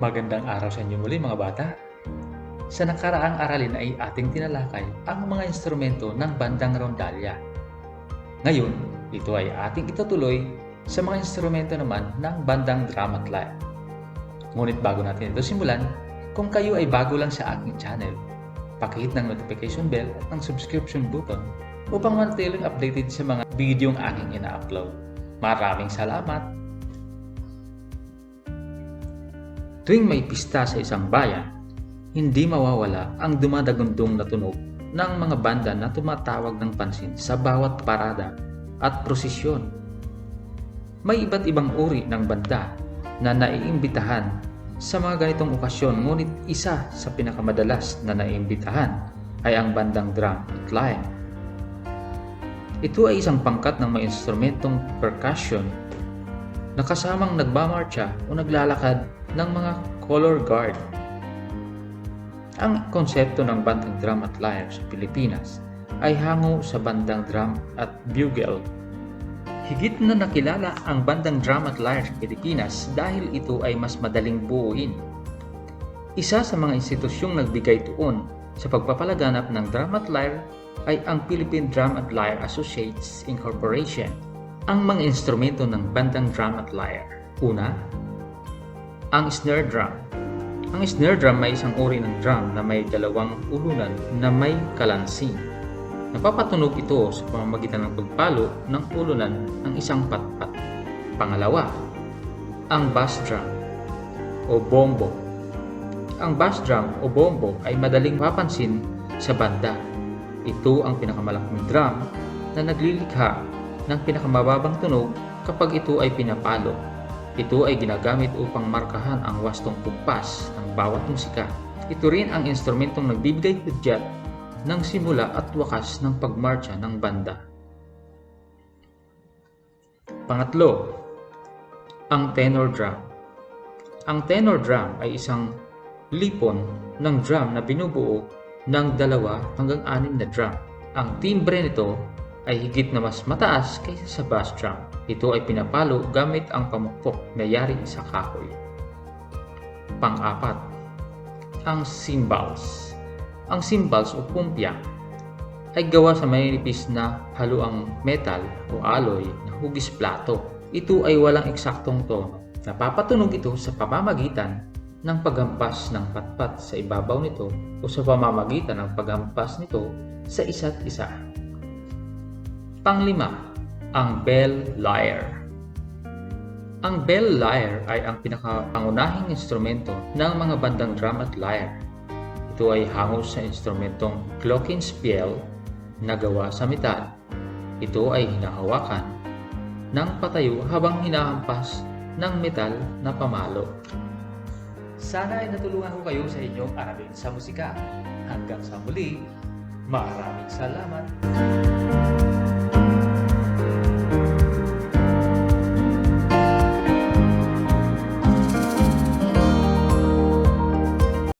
Magandang araw sa inyo muli mga bata. Sa nakaraang aralin ay ating tinalakay ang mga instrumento ng bandang rondalya. Ngayon, ito ay ating itutuloy sa mga instrumento naman ng bandang drum at lyre. Ngunit bago natin ito simulan, kung kayo ay bago lang sa aking channel, pakihit ng notification bell at ng subscription button upang manatiling updated sa mga videong aking ina-upload. Maraming salamat! Tuwing may pista sa isang bayan, hindi mawawala ang dumadagundong na tunog ng mga banda na tumatawag ng pansin sa bawat parada at prosesyon. May iba't ibang uri ng banda na naiimbitahan sa mga ganitong okasyon ngunit isa sa pinakamadalas na naiimbitahan ay ang bandang drum at lyre. Ito ay isang pangkat ng may instrumentong percussion na kasamang nagmamarcha o naglalakad ng mga color guard. Ang konsepto ng bandang drum at lyre sa Pilipinas ay hango sa bandang drum at bugle. Higit na nakilala ang bandang drum at lyre sa Pilipinas dahil ito ay mas madaling buuin. Isa sa mga institusyong nagbigay tuon sa pagpapalaganap ng drum at lyre ay ang Philippine Drum and Lyre Associates Incorporation. Ang mga instrumento ng bandang drum at lyre. Una, ang snare drum. Ang snare drum ay isang uri ng drum na may dalawang ulunan na may kalansing. Napapatunog ito sa pamamagitan ng pagpalo ng ulunan ng isang patpat. Pangalawa, ang bass drum o bombo. Ang bass drum o bombo ay madaling mapansin sa banda. Ito ang pinakamalaking drum na naglilikha ng pinakamababang tunog kapag ito ay pinapalo. Ito ay ginagamit upang markahan ang wastong kumpas ng bawat musika. Ito rin ang instrumentong nagbibigay hudyat ng simula at wakas ng pagmarcha ng banda. Pangatlo, ang tenor drum. Ang tenor drum ay isang lipon ng drum na binubuo ng dalawa hanggang anim na drum. Ang timbre nito ay higit na mas mataas kaysa sa bass drum. Ito ay pinapalo gamit ang pamukpok na yari sa kahoy. Pang-apat, ang cymbals. Ang cymbals o pumpya ay gawa sa maninipis na haluang metal o alloy na hugis plato. Ito ay walang eksaktong tono. Napapatunog ito sa pamamagitan ng paghampas ng patpat sa ibabaw nito o sa pamamagitan ng paghampas nito sa isa't isa. Panglima, ang bell lyre. Ang bell lyre ay ang pinakapangunahing instrumento ng mga bandang drum at lyre. Ito ay hango sa instrumentong glockenspiel na gawa sa metal. Ito ay hinahawakan ng patayo habang hinahampas ng metal na pamalo. Sana ay natulungan ko kayo sa inyong aralin sa musika. Hanggang sa muli, maraming salamat!